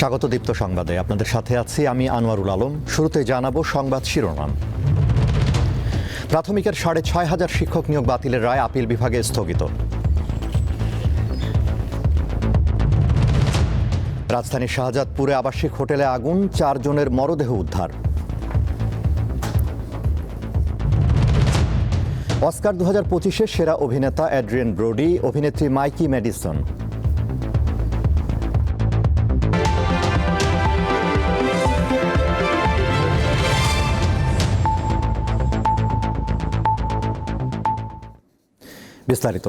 স্বাগত দীপ্ত সংবাদে। আপনাদের সাথে আছি আমি আনোয়ারুল আলম। শুরুতে জানাব সংবাদ শিরোনাম। প্রাথমিকের সাড়ে ছয় হাজার শিক্ষক নিয়োগ বাতিলের রায় আপিল বিভাগে স্থগিত। রাজধানীর শাহজাদপুরে আবাসিক হোটেলে আগুন, চারজনের মরদেহ উদ্ধার। অস্কার দু হাজার সেরা অভিনেতা অ্যাড্রিয়ান ব্রোডি, অভিনেত্রী মাইকি ম্যাডিসন। বিস্তারিত।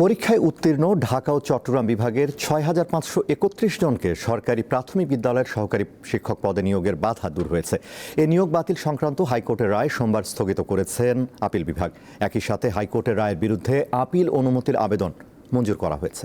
পরীক্ষায় উত্তীর্ণ ঢাকা ও চট্টগ্রাম বিভাগের ছয় হাজার পাঁচশো একত্রিশ জনকে সরকারি প্রাথমিক বিদ্যালয়ের সহকারী শিক্ষক পদে নিয়োগের বাধা দূর হয়েছে। এ নিয়োগ বাতিল সংক্রান্ত হাইকোর্টের রায় সোমবার স্থগিত করেছেন আপিল বিভাগ। একই সাথে হাইকোর্টের রায়ের বিরুদ্ধে আপিল অনুমতির আবেদন মঞ্জুর করা হয়েছে।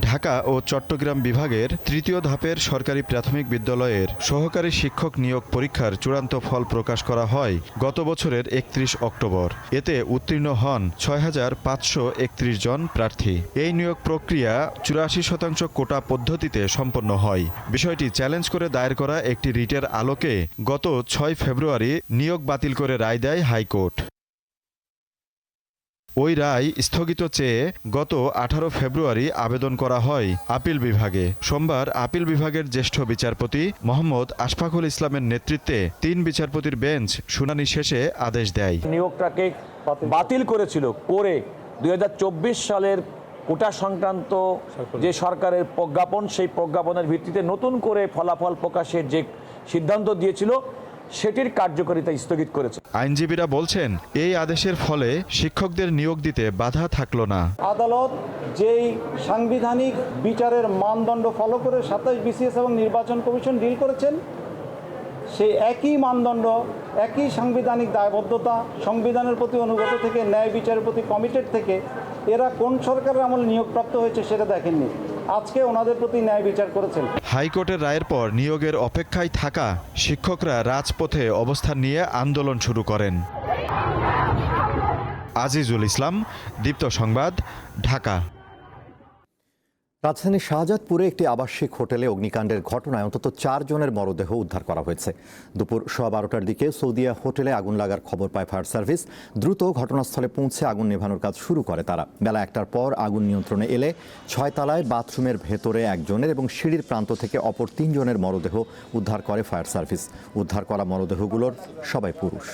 ঢাকা ও চট্টগ্রাম বিভাগের তৃতীয় ধাপের সরকারি প্রাথমিক বিদ্যালয়ের সহকারী শিক্ষক নিয়োগ পরীক্ষার চূড়ান্ত ফল প্রকাশ করা হয় গত বছরের একত্রিশ অক্টোবর। এতে উত্তীর্ণ হন ছয় হাজার পাঁচশো একত্রিশ জন প্রার্থী। এই নিয়োগ প্রক্রিয়া চুরাশি শতাংশ কোটা পদ্ধতিতে সম্পন্ন হয়। বিষয়টি চ্যালেঞ্জ করে দায়ের করা একটি রিটের আলোকে গত ছয় ফেব্রুয়ারি নিয়োগ বাতিল করে রায় দেয় হাইকোর্ট। ওই রায় স্থগিত চেয়ে গত আঠারো ফেব্রুয়ারি আবেদন করা হয় আপিল বিভাগে। সোমবার আপিল বিভাগের জ্যেষ্ঠ বিচারপতি মোহাম্মদ আশফাকুল ইসলামের নেতৃত্বে তিন বিচারপতির বেঞ্চ শুনানি শেষে আদেশ দেয়। নিয়োগটাকে বাতিল করেছিল, করে দুই হাজার চব্বিশ সালের কোটা সংক্রান্ত যে সরকারের প্রজ্ঞাপন, সেই প্রজ্ঞাপনের ভিত্তিতে নতুন করে ফলাফল প্রকাশের যে সিদ্ধান্ত দিয়েছিল সেটির কার্যকারিতা স্থগিত করেছে। আইনজীবীরা বলছেন এই আদেশের ফলে শিক্ষকদের নিয়োগ দিতে বাধা থাকল না। আদালত যেই সাংবিধানিক বিচারের মানদণ্ড ফলো করে সাতাশ বিসিএস এবং নির্বাচন কমিশন ডিল করেছেন সেই একই মানদণ্ড একই সাংবিধানিক দায়বদ্ধতা সংবিধানের প্রতি অনুগত থেকে ন্যায় বিচারের প্রতি কমিটেড থেকে এরা কোন সরকারের আমল নিয়োগপ্রাপ্ত হয়েছে সেটা দেখেননি। আজকে ওনাদের প্রতি ন্যায় বিচার করেছেন। হাইকোর্টের রায়ের পর নিয়োগের অপেক্ষায় থাকা শিক্ষকরা রাজপথে অবস্থান নিয়ে আন্দোলন শুরু করেন। আজিজুল ইসলাম, দীপ্ত সংবাদ, ঢাকা। রাজধানীর শাহজাদপুরে একটি আবাসিক হোটেলে অগ্নিকাণ্ডের ঘটনায় অন্তত চারজনের মরদেহ উদ্ধার করা হয়েছে। দুপুর সোয়া বারোটার দিকে সৌদিয়া হোটেলে আগুন লাগার খবর পায় ফায়ার সার্ভিস। দ্রুত ঘটনাস্থলে পৌঁছে আগুন নেভানোর কাজ শুরু করে তারা। বেলা একটার পর আগুন নিয়ন্ত্রণে এলে ছয় তলায় বাথরুমের ভেতরে একজনের এবং সিঁড়ির প্রান্ত থেকে অপর তিনজনের মরদেহ উদ্ধার করে ফায়ার সার্ভিস। উদ্ধার করা মরদেহগুলোর সবাই পুরুষ।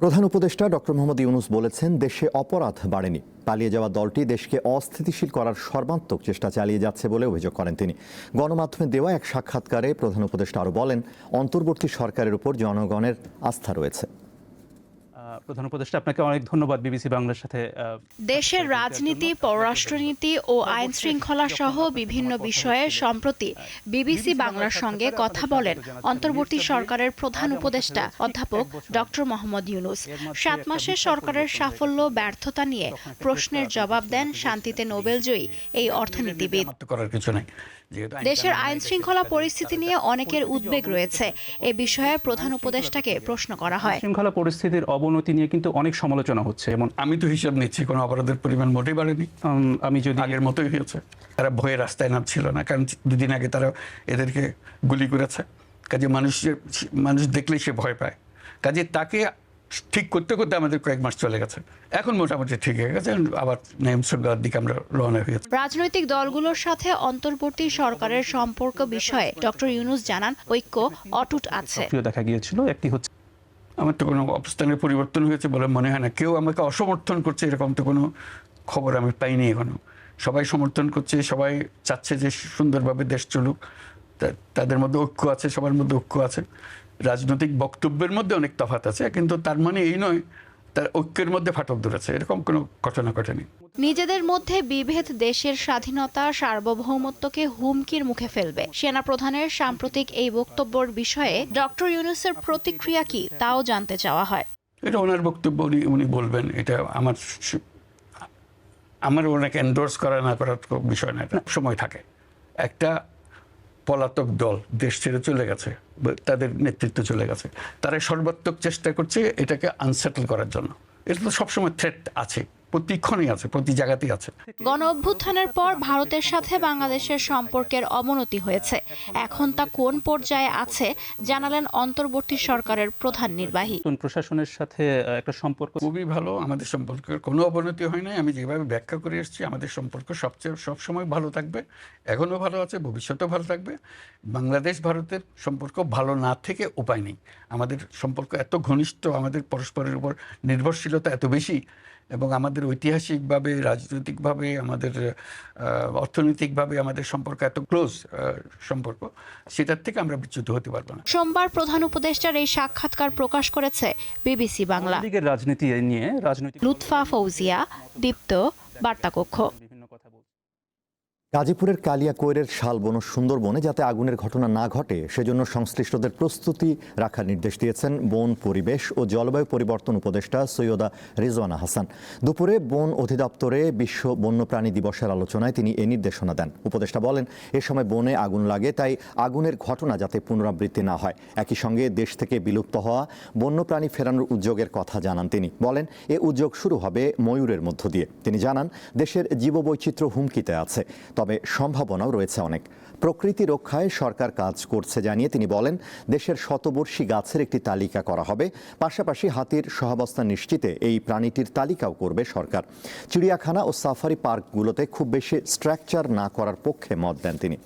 প্রধান উপদেষ্টা ডক্টর মোহাম্মদ ইউনুস বলেছেন, দেশে অপরাধ বাড়েনি। পালিয়ে যাওয়া দলটি দেশকে অস্থিতিশীল করার সর্বাত্মক চেষ্টা চালিয়ে যাচ্ছে বলে অভিযোগ করেন তিনি। গণমাধ্যমে দেওয়া এক সাক্ষাৎকারে প্রধান উপদেষ্টা আরও বলেন, অন্তর্বর্তী সরকারের উপর জনগণের আস্থা রয়েছে। প্রধান উপদেষ্টা আপনাকে অনেক ধন্যবাদ বিবিসি বাংলার সাথে দেশের রাজনীতি পররাষ্ট্রনীতি ও আইন শৃঙ্খলা সহ বিভিন্ন বিষয়ে সম্প্রতি বিবিসি বাংলার সঙ্গে কথা বলেন অন্তর্বর্তী সরকারের প্রধান উপদেষ্টা অধ্যাপক ডক্টর মোহাম্মদ ইউনুস। সাত মাসে সরকারের সাফল্য ব্যর্থতা নিয়ে প্রশ্নের জবাব দেন শান্তিতে নোবেলজয়ী এই অর্থনীতিবিদ। করার কিছু নাই। দেশের আইন শৃঙ্খলা পরিস্থিতি নিয়ে অনেকের উদ্বেগ রয়েছে। এ বিষয়ে প্রধান উপদেষ্টাকে প্রশ্ন করা হয়। শৃঙ্খলা পরিস্থিতির অবনতি নিয়ে কিন্তু অনেক সমালোচনা হচ্ছে যেমন আমি তো হিসাব নিচ্ছি কোনো অপরাধের পরিমাণ মোটেই বাড়েনি। আমি যদি আগের মতোই হয়েছে। তারা ভয়ে রাস্তায় নামছিল না কারণ দুদিন আগে তারা এদেরকে গুলি করেছে। কাজে মানুষ যে- মানুষ দেখলেই সে ভয় পায়। কাজে তাকে ঠিক করতে করতে আমাদের কয়েক মাস চলে গেছে। এখন মোটামুটি ঠিক হয়ে গেছে আবার নিয়ম শৃঙ্খলার দিকে আমরা রওনা হয়েছি রাজনৈতিক দলগুলোর সাথে অন্তর্বর্তী সরকারের সম্পর্ক বিষয়ে ডক্টর ইউনুস জানান ঐক্য অটুট আছে। প্রিয় দেখা গিয়েছিল একটি হচ্ছে আমার তো কোনো অবস্থানের পরিবর্তন হয়েছে বলে মনে হয় না। কেউ আমাকে অসমর্থন করছে এরকম তো কোনো খবর আমি পাইনি এখনও। সবাই সমর্থন করছে সবাই চাচ্ছে যে সুন্দরভাবে দেশ চলুক। তা- তাদের মধ্যে ঐক্য আছে সবার মধ্যে ঐক্য আছে। রাজনৈতিক বক্তব্যের মধ্যে অনেক তফাৎ আছে কিন্তু তার মানে এই নয় তার ঐক্যের মধ্যে ফাটল ধরেছে এরকম কোনো ঘটনা ঘটেনি। নিজেদের মধ্যে বিভেদ দেশের স্বাধীনতা সার্বভৌমত্বকে হুমকির মুখে ফেলবে। সেনা প্রধানের সাম্প্রতিক এই বক্তব্যের বিষয়ে ডক্টর ইউনুসের প্রতিক্রিয়া কি তাও জানতে চাওয়া হয়। এটা ওনার বক্তব্য উনি উনি বলবেন এটা আমার আমার ওনাকে এন্ডোর্স করা না করার বিষয় না সময় থাকে। একটা পলাতক দল দেশ ছেড়ে চলে গেছে তাদের নেতৃত্ব চলে গেছে। তারা সর্বাত্মক চেষ্টা করছে এটাকে আনসেটল করার জন্য। এটা তো সবসময় থ্রেট আছে। প্রতিক্ষণই আছে প্রতি জায়গাতেই আছে। গণ অভ্যুত্থানের পর ভারতের সাথে বাংলাদেশের সম্পর্কের অবনতি হয়েছে। এখন তা কোন পর্যায়ে আছে জানালেন অন্তর্বর্তী সরকারের প্রধান নির্বাহী। প্রশাসনের সাথে একটা সম্পর্ক খুবই ভালো আমাদের সম্পর্কের কোনো অবনতি হয় নাই আমি যেভাবে ব্যাখ্যা করে এসেছি আমাদের সম্পর্ক সবচেয়ে সবসময় ভালো থাকবে এখনও ভালো আছে ভবিষ্যতেও ভালো থাকবে। বাংলাদেশ ভারতের সম্পর্ক ভালো না থেকে উপায় নেই। আমাদের সম্পর্ক এত ঘনিষ্ঠ আমাদের পরস্পরের উপর নির্ভরশীলতা এত বেশি এবং আমাদের ঐতিহাসিকভাবে রাজনৈতিকভাবে আমাদের অর্থনৈতিকভাবে আমাদের সম্পর্ক এত ক্লোজ সম্পর্ক সেটার থেকে আমরা বিচ্যুত হতে পারব না। সোমবার প্রধান উপদেষ্টার এই সাক্ষাৎকার প্রকাশ করেছে বিবিসি বাংলা। রাজনীতি নিয়ে রাজনৈতিক লুৎফা ফৌজিয়া দীপ্ত বার্তাকক্ষ। গাজীপুরের কালিয়াকৈরের শালবন ও সুন্দরবনে যাতে আগুনের ঘটনা না ঘটে, সেজন্য সংশ্লিষ্টদের প্রস্তুতি রাখার নির্দেশ দিয়েছেন বন পরিবেশ ও জলবায়ু পরিবর্তন উপদেষ্টা সৈয়দা রিজওয়ানা হাসান। দুপুরে বন অধিদপ্তরে বিশ্ব বন্যপ্রাণী দিবসের আলোচনায় তিনি এ নির্দেশনা দেন। উপদেষ্টা বলেন, এ সময় বনে আগুন লাগে, তাই আগুনের ঘটনা যাতে পুনরাবৃত্তি না হয়। একই সঙ্গে দেশ থেকে বিলুপ্ত হওয়া বন্যপ্রাণী ফেরানোর উদ্যোগের কথা জানান তিনি। বলেন, এ উদ্যোগ শুরু হবে ময়ূরের মধ্য দিয়ে। তিনি জানান, দেশের জীববৈচিত্র্য হুমকিতে আছে। তবে সম্ভাবনাও রয়েছে অনেক। প্রকৃতি রক্ষায় সরকার কাজ করছে জানিয়ে তিনি বলেন, দেশের শতবর্ষী গাছের একটি তালিকা করা হবে। পাশাপাশি হাতির সহাবস্থান নিশ্চিতে এই প্রাণীটির তালিকাও করবে সরকার। চিড়িয়াখানা ও সাফারি পার্কগুলোতে খুব বেশি স্ট্রাকচার না করার পক্ষে মত দেন তিনি।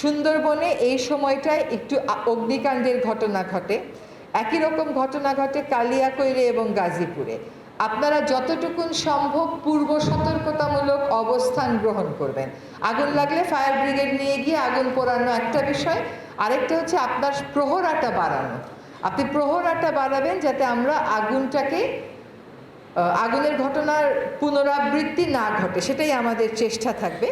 সুন্দরবনে এই সময়টায় একটু অগ্নিকাণ্ডের ঘটনা ঘটে। একই রকম ঘটনা ঘটে কালিয়াকৈরে এবং গাজীপুরে। আপনারা যতটুকুন সম্ভব পূর্ব সতর্কতামূলক অবস্থান গ্রহণ করবেন। আগুন লাগলে ফায়ার ব্রিগেড নিয়ে গিয়ে আগুন পোড়ানো একটা বিষয়। আরেকটা হচ্ছে আপনার প্রহরাটা বাড়ানো। আপনি প্রহরাটা বাড়াবেন যাতে আমরা আগুনটাকে আগুনের ঘটনার পুনরাবৃত্তি না ঘটে, সেটাই আমাদের চেষ্টা থাকবে।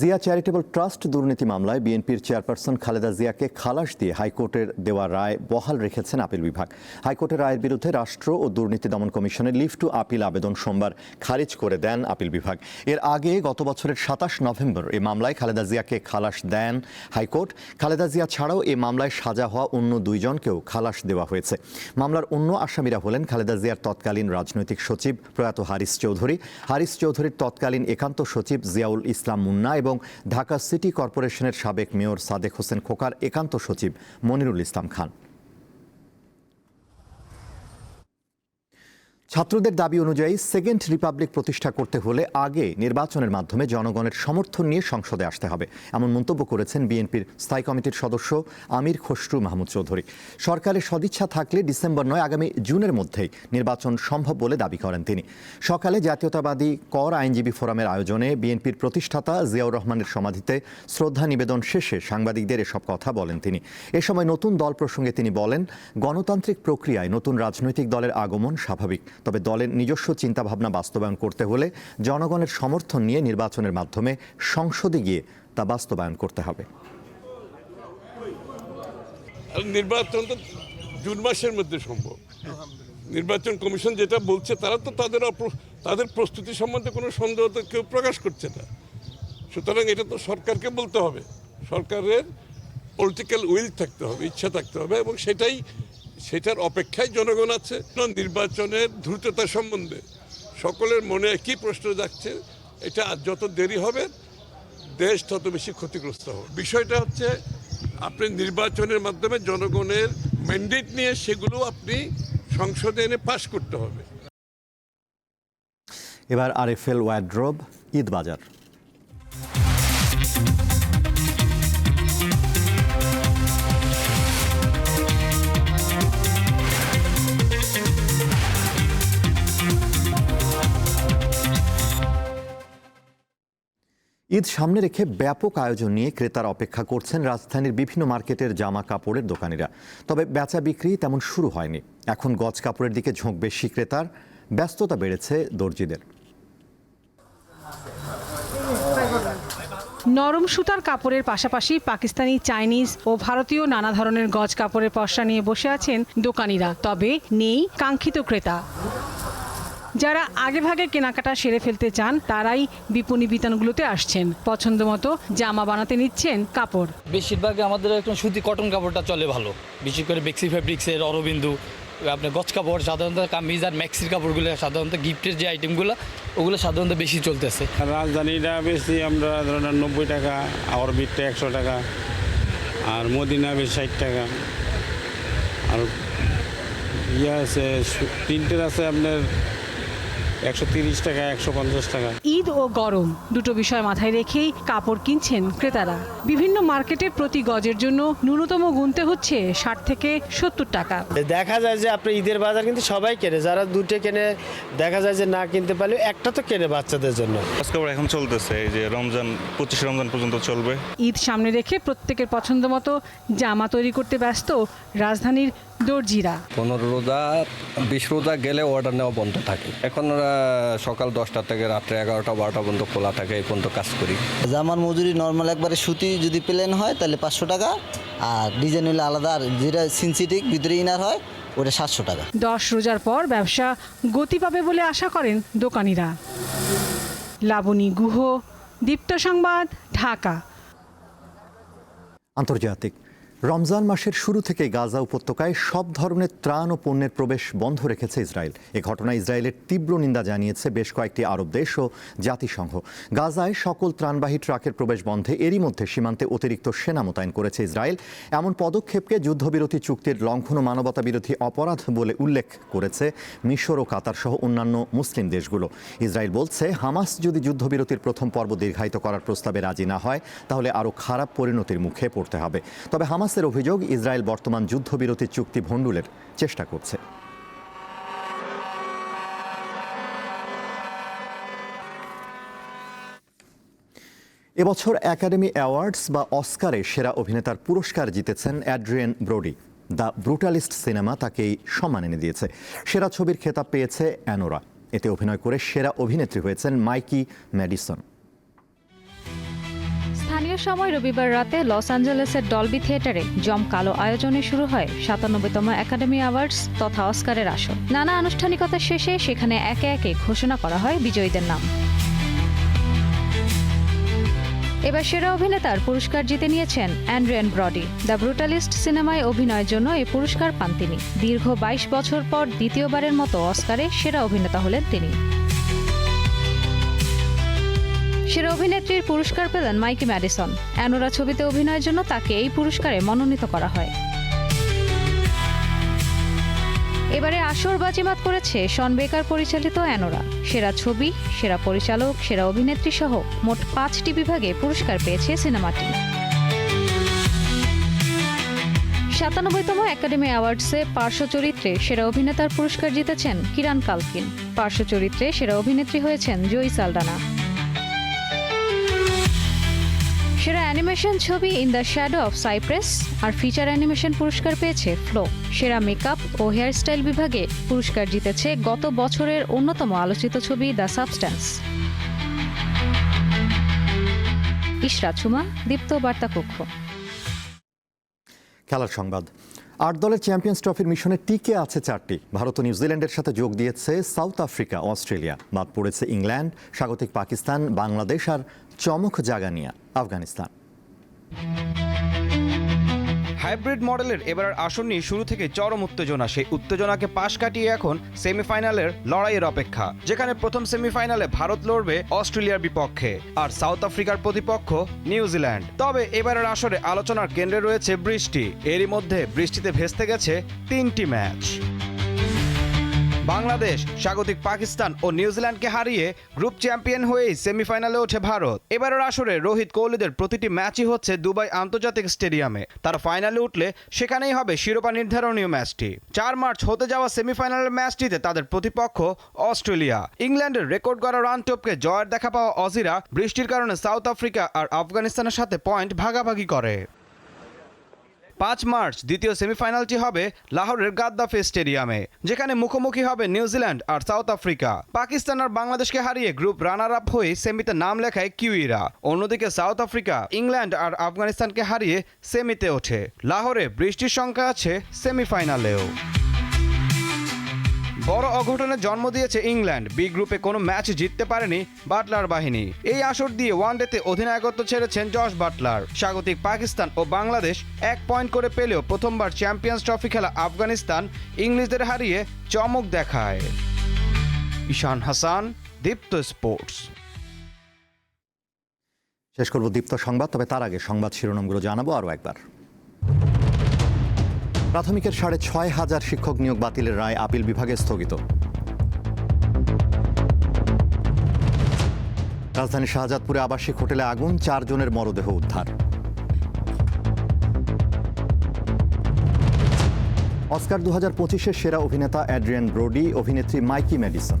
জিয়া চ্যারিটেবল ট্রাস্ট দুর্নীতি মামলায় বিএনপির চেয়ারপারসন খালেদা জিয়াকে খালাস দিয়ে হাইকোর্টের দেওয়া রায় বহাল রেখেছেন আপিল বিভাগ। হাইকোর্টের রায়ের বিরুদ্ধে রাষ্ট্র ও দুর্নীতি দমন কমিশনের লিভ টু আপিল আবেদন সোমবার খারিজ করে দেন আপিল বিভাগ। এর আগে গত বছরের সাতাশ নভেম্বর এই মামলায় খালেদা জিয়াকে খালাস দেন হাইকোর্ট। খালেদা জিয়া ছাড়াও এই মামলায় সাজা হওয়া অন্য দুইজনকেও খালাস দেওয়া হয়েছে। মামলার অন্য আসামিরা হলেন খালেদা জিয়ার তৎকালীন রাজনৈতিক সচিব প্রয়াত হারিস চৌধুরী। হারিস চৌধুরীর তৎকালীন একান্ত সচিব জিয়াউল ইসলাম মুন্না এবং ঢাকা সিটি কর্পোরেশনের সাবেক মেয়র সাদেক হোসেন খোকার একান্ত সচিব মনিরুল ইসলাম খান। ছাত্রদের দাবি অনুযায়ী সেকেন্ড রিপাবলিক প্রতিষ্ঠা করতে হলে আগে নির্বাচনের মাধ্যমে জনগণের সমর্থন নিয়ে সংসদে আসতে হবে। এমন মন্তব্য করেছেন বিএনপির স্থায়ী কমিটির সদস্য আমির খসরু মাহমুদ চৌধুরী। সরকারের সদিচ্ছা থাকলে ডিসেম্বর নয়, আগামী জুনের মধ্যেই নির্বাচন সম্ভব বলে দাবি করেন তিনি। সকালে জাতীয়তাবাদী কর আইনজীবী ফোরামের আয়োজনে বিএনপির প্রতিষ্ঠাতা জিয়াউর রহমানের সমাধিতে শ্রদ্ধা নিবেদন শেষে সাংবাদিকদের এসব কথা বলেন তিনি। এ সময় নতুন দল প্রসঙ্গে তিনি বলেন, গণতান্ত্রিক প্রক্রিয়ায় নতুন রাজনৈতিক দলের আগমন স্বাভাবিক। তবে দলের নিজস্ব চিন্তাভাবনা বাস্তবায়ন করতে হলে জনগণের সমর্থন নিয়ে নির্বাচনের মাধ্যমে সংসদে গিয়ে তা বাস্তবায়ন করতে হবে। নির্বাচন তো জুন মাসের মধ্যে সম্ভব। নির্বাচন কমিশন যেটা বলছে, তারা তো তাদের তাদের প্রস্তুতি সম্বন্ধে কোনো সন্দেহ তো কেউ প্রকাশ করছে না। সুতরাং এটা তো সরকারকে বলতে হবে। সরকারের পলিটিক্যাল উইল থাকতে হবে, ইচ্ছা থাকতে হবে এবং সেটাই সেটার অপেক্ষায় জনগণ আছে নির্বাচনের দ্রুততা সম্বন্ধে। সকলের মনে একই প্রশ্ন যাচ্ছে এটা যত দেরি হবে, দেশ তত বেশি ক্ষতিগ্রস্ত হবে। বিষয়টা হচ্ছে, আপনি নির্বাচনের মাধ্যমে জনগণের ম্যান্ডেট নিয়ে সেগুলো আপনি সংসদে এনে পাশ করতে হবে। এবার আরএফএল ওয়াড্রোব ঈদ বাজার ঈদ সামনে রেখে ব্যাপক আয়োজন নিয়ে ক্রেতার অপেক্ষা করছেন রাজধানীর বিভিন্ন মার্কেটের জামা কাপড়ের দোকানিরা। তবে বেচা বিক্রি তেমন শুরু হয়নি। এখন গজ কাপড়ের দিকে ঝোঁক বেশি ক্রেতার ব্যস্ততা বেড়েছে দর্জিদের। নরম সুতার কাপড়ের পাশাপাশি পাকিস্তানি, চাইনিজ ও ভারতীয় নানা ধরনের গজ কাপড়ের পসরা নিয়ে বসে আছেন দোকানিরা। তবে নেই কাঙ্ক্ষিত ক্রেতা। যারা আগেভাগে কেনাকাটা সেরে ফেলতে চান তারাই বিপণী বিতানগুলোতে আসছেন। পছন্দ মতো জামা বানাতে নিচ্ছেন কাপড়। বেশিরভাগ আমাদের একটু সুতি কটন কাপড়টা চলে ভালো। বিশেষ করে বেক্সি ফ্যাব্রিক্সের অরবিন্দু আপনার গছ কাপড় সাধারণত কামিজ আর ম্যাক্সির কাপড়গুলো সাধারণত গিফটের যে আইটেমগুলো ওগুলো সাধারণত বেশি চলতেছে। রাজধানীটা বেশি আমরা ধরেন নব্বই টাকা অরবিটটা একশো টাকা আর মদিনা বেশ ষাট টাকা। আর ইয়ে আছে প্রিন্টের আছে আপনার একশো তিরিশ টাকা একশো পঞ্চাশ টাকা। ঈদ ও গরম দুটো বিষয় মাথায় রেখেই কাপড় কিনছেন ক্রেতারা। বিভিন্ন মার্কেটে প্রতি গজের জন্য ন্যূনতম গুনতে হচ্ছে ষাট থেকে সত্তর টাকা। দেখা যায় যে আপনি ঈদের বাজার কিন্তু সবাই কেনে যারা দুটো কেনে দেখা যায় যে না কিনতে পারলে একটা তো কেনে বাচ্চাদের জন্য। কাপড় এখন চলতেছে এই যে রমজান পঁচিশ রমজান পর্যন্ত চলবে। ঈদ সামনে রেখে প্রত্যেকের পছন্দ মতো জামা তৈরি করতে ব্যস্ত রাজধানীর দর্জিরা। পনেরো রোজা বিশ রোজা গেলে অর্ডার নেওয়া বন্ধ থাকে। এখন সকাল দশটা থেকে রাত্রে এগারোটা বারোটা পর্যন্ত খোলা থাকে এই পর্যন্ত কাজ করি। জামার মজুরি নর্মাল একবারে সুতি যদি প্লেন হয় তাহলে পাঁচশো টাকা। আর ডিজাইন হলে আলাদা আর যেটা সিনসিটিক ভিতরে ইনার হয় ওটা সাতশো টাকা। দশ রোজার পর ব্যবসা গতি পাবে বলে আশা করেন দোকানিরা। লাবণী গুহ দীপ্ত সংবাদ ঢাকা। আন্তর্জাতিক রমজান মাসের শুরু থেকে গাজা উপত্যকায় সব ধরনের ত্রাণ ও পণ্যের প্রবেশ বন্ধ রেখেছে ইসরায়েল। এ ঘটনায় ইসরায়েলের তীব্র নিন্দা জানিয়েছে বেশ কয়েকটি আরব দেশ ও জাতিসংঘ। গাজায় সকল ত্রাণবাহী ট্রাকের প্রবেশ বন্ধে এরই মধ্যে সীমান্তে অতিরিক্ত সেনা মোতায়েন করেছে ইসরায়েল। এমন পদক্ষেপকে যুদ্ধবিরতি চুক্তির লঙ্ঘন ও মানবতা বিরোধী অপরাধ বলে উল্লেখ করেছে মিশর ও কাতার সহ অন্যান্য মুসলিম দেশগুলো। ইসরায়েল বলছে, হামাস যদি যুদ্ধবিরতির প্রথম পর্ব দীর্ঘায়িত করার প্রস্তাবে রাজি না হয়, তাহলে আরও খারাপ পরিণতির মুখে পড়তে হবে। তবে হামাসের অভিযোগ, ইসরায়েল বর্তমান যুদ্ধবিরতি চুক্তি ভণ্ডুলের চেষ্টা করছে। এবছর একাডেমি অ্যাওয়ার্ডস বা অস্কারে সেরা অভিনেতার পুরস্কার জিতেছেন অ্যাড্রিয়েন ব্রোডি। দ্য ব্রুটালিস্ট সিনেমা তাকে এই সম্মান এনে দিয়েছে। সেরা ছবির খেতাব পেয়েছে অ্যানোরা। এতে অভিনয় করে সেরা অভিনেত্রী হয়েছেন মাইকি ম্যাডিসন। সময় রবিবার রাতে লস অ্যাঞ্জেলেসের ডলবি থিয়েটারে জমকালো আয়োজনে শুরু হয় সাতানব্বইতম একাডেমি অ্যাওয়ার্ডস তথা অস্কারের আসর। নানা আনুষ্ঠানিকতা শেষে সেখানে একে একে ঘোষণা করা হয় বিজয়ীদের নাম। এবার সেরা অভিনেতার পুরস্কার জিতে নিয়েছেন অ্যান্ড্রিয়ান ব্রডি। দ্য ব্রুটালিস্ট সিনেমায় অভিনয়ের জন্য এই পুরস্কার পান তিনি। দীর্ঘ বাইশ বছর পর দ্বিতীয়বারের মতো অস্কারে সেরা অভিনেতা হলেন তিনি। সেরা অভিনেত্রীর পুরস্কার পেলেন মাইকি ম্যাডিসন। অ্যানোরা ছবিতে অভিনয়ের জন্য তাকে এই পুরস্কারে মনোনীত করা হয়। এবারে আসর বাজিমাত করেছে শন বেকার পরিচালিত অ্যানোরা। সেরা ছবি, সেরা পরিচালক, সেরা অভিনেত্রী সহ মোট পাঁচটি বিভাগে পুরস্কার পেয়েছে সিনেমাটি। সাতানব্বইতম একাডেমি অ্যাওয়ার্ডসে পার্শ্ব চরিত্রে সেরা অভিনেতার পুরস্কার জিতেছেন কিরান কালকিন। পার্শ্ব চরিত্রে সেরা অভিনেত্রী হয়েছেন জয়ী সালডানা সেরা অ্যানিমেশন ছবি in the shadow of cypress R feature animation পুরস্কার পেয়েছে ফ্লো। সেরা মেকআপ ও হেয়ারস্টাইল বিভাগে পুরস্কার জিতেছে গত বছরের অন্যতম আলোচিত ছবি দ্য সাবস্ট্যান্স। ইশরাত দীপ্ত বার্তা কক্ষ খেলার সংবাদ। আট দলের চ্যাম্পিয়ন্স ট্রফির মিশনে টিকে আছে চারটি। ভারত ও নিউজিল্যান্ডের সাথে যোগ দিয়েছে সাউথ আফ্রিকা, অস্ট্রেলিয়া। বাদ পড়েছে ইংল্যান্ড, স্বাগতিক পাকিস্তান, বাংলাদেশ আর চমক জাগানিয়া আফগানিস্তান। হাইব্রিড মডেলের এবার আসন নিয়ে শুরু থেকে চরম উত্তেজনা। সেই উত্তেজনাকে পাশ কাটিয়ে এখন সেমিফাইনালের লড়াইয়ের অপেক্ষা, যেখানে প্রথম সেমিফাইনালে ভারত লড়বে অস্ট্রেলিয়ার বিপক্ষে আর সাউথ আফ্রিকার প্রতিপক্ষ নিউজিল্যান্ড তবে এবারের আসরে আলোচনার কেন্দ্রে রয়েছে বৃষ্টি। এরই মধ্যে বৃষ্টিতে ভেস্তে গেছে তিনটি ম্যাচ। বাংলাদেশ, স্বাগতিক পাকিস্তান ও নিউজিল্যান্ডকে হারিয়ে গ্রুপ চ্যাম্পিয়ন হয়েই সেমিফাইনালে ওঠে ভারত। এবারের আসরে রোহিত কোহলিদের প্রতিটি ম্যাচই হচ্ছে দুবাই আন্তর্জাতিক স্টেডিয়ামে। তারা ফাইনালে উঠলে সেখানেই হবে শিরোপা নির্ধারণীয় ম্যাচটি। চার মার্চ হতে যাওয়া সেমিফাইনালের ম্যাচটিতে তাদের প্রতিপক্ষ অস্ট্রেলিয়া। ইংল্যান্ডের রেকর্ড করা রান টপকে জয়ের দেখা পাওয়া অজিরা, বৃষ্টির কারণে সাউথ আফ্রিকা আর আফগানিস্তানের সাথে পয়েন্ট ভাগাভাগি করে। পাঁচ মার্চ দ্বিতীয় সেমিফাইনালটি হবে লাহোরের গাদ্দাফি স্টেডিয়ামে, যেখানে মুখোমুখি হবে নিউজিল্যান্ড আর সাউথ আফ্রিকা। পাকিস্তান আর বাংলাদেশকে হারিয়ে গ্রুপ রানার আপ হয়ে সেমিতে নাম লেখায় কিউইরা। অন্যদিকে সাউথ আফ্রিকা, ইংল্যান্ড আর আফগানিস্তানকে হারিয়ে সেমিতে ওঠে। লাহোরে বৃষ্টির সংখ্যা আছে সেমিফাইনালেও। বড় অঘটনের জন্ম দিয়েছে ইংল্যান্ড। বি গ্রুপে কোনো ম্যাচ জিততে পারেনি বাটলার বাহিনী। এই আসর দিয়ে ওয়ানডেতে অধিনায়কত্ব ছেড়েছেন জশ বাটলার। স্বাগতিক পাকিস্তান ও বাংলাদেশ এক পয়েন্ট করে পেলেও প্রথমবার চ্যাম্পিয়ন্স ট্রফি খেলা আফগানিস্তান ইংলিশদের হারিয়ে চমক দেখায়। ঈশান হাসান, দীপ্ত স্পোর্টস। শেষ করব দীপ্ত সংবাদ, তবে তার আগে সংবাদ শিরোনামগুলো জানাব আরও একবার। প্রাথমিকের সাড়ে ছয় হাজার শিক্ষক নিয়োগ বাতিলের রায় আপিল বিভাগে স্থগিত। রাজধানীর শাহজাদপুরে আবাসিক হোটেলে আগুন, চারজনের মরদেহ উদ্ধার। অস্কার দু হাজার পঁচিশের সেরা অভিনেতা অ্যাড্রিয়ান ব্রোডি, অভিনেত্রী মাইকি ম্যাডিসন।